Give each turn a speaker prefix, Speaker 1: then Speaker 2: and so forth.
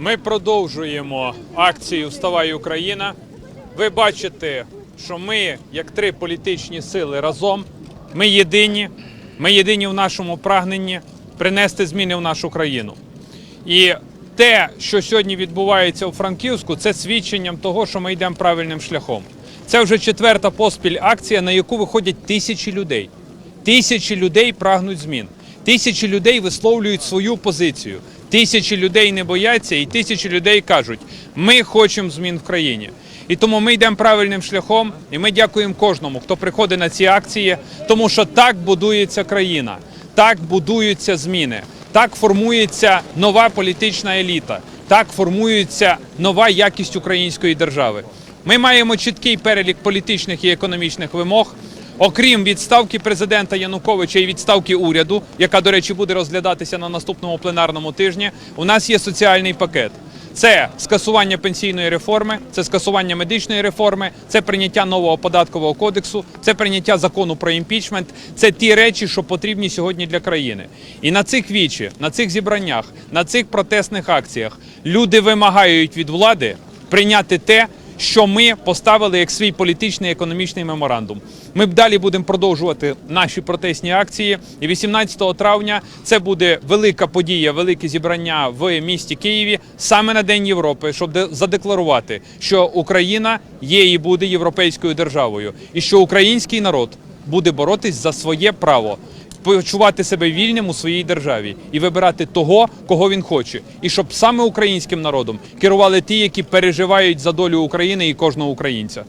Speaker 1: Ми продовжуємо акцію Вставай Україна. Ви бачите, що ми, як три політичні сили, разом. Ми єдині. Ми єдині в нашому прагненні принести зміни в нашу країну. І те, що сьогодні відбувається у Франківську, це свідченням того, що ми йдемо правильним шляхом. Це вже четверта поспіль акція, на яку виходять тисячі людей. Тисячі людей прагнуть змін. Тисячі людей висловлюють свою позицію. Тисячі людей не бояться, і тисячі людей кажуть: ми хочемо змін в країні. І тому ми йдемо правильним шляхом, і ми дякуємо кожному, хто приходить на ці акції, тому що так будується країна, так будуються зміни, так формується нова політична еліта, так формується нова якість української держави. Ми маємо чіткий перелік політичних і економічних вимог. Окрім відставки президента Януковича і відставки уряду, яка, до речі, буде розглядатися на наступному пленарному тижні, у нас є соціальний пакет. Це скасування пенсійної реформи, це скасування медичної реформи, це прийняття нового податкового кодексу, це прийняття закону про імпічмент. Це ті речі, що потрібні сьогодні для країни. І на цих вічі, на цих зібраннях, на цих протестних акціях люди вимагають від влади прийняти те, що ми поставили як свій політичний економічний меморандум. Ми б далі будемо продовжувати наші протестні акції. І 18 травня це буде велика подія, велике зібрання в місті Києві саме на День Європи, щоб де- задекларувати, що Україна є і буде європейською державою, і що український народ буде боротись за своє право почувати себе вільним у своїй державі і вибирати того, кого він хоче, і щоб саме українським народом керували ті, які переживають за долю України і кожного українця.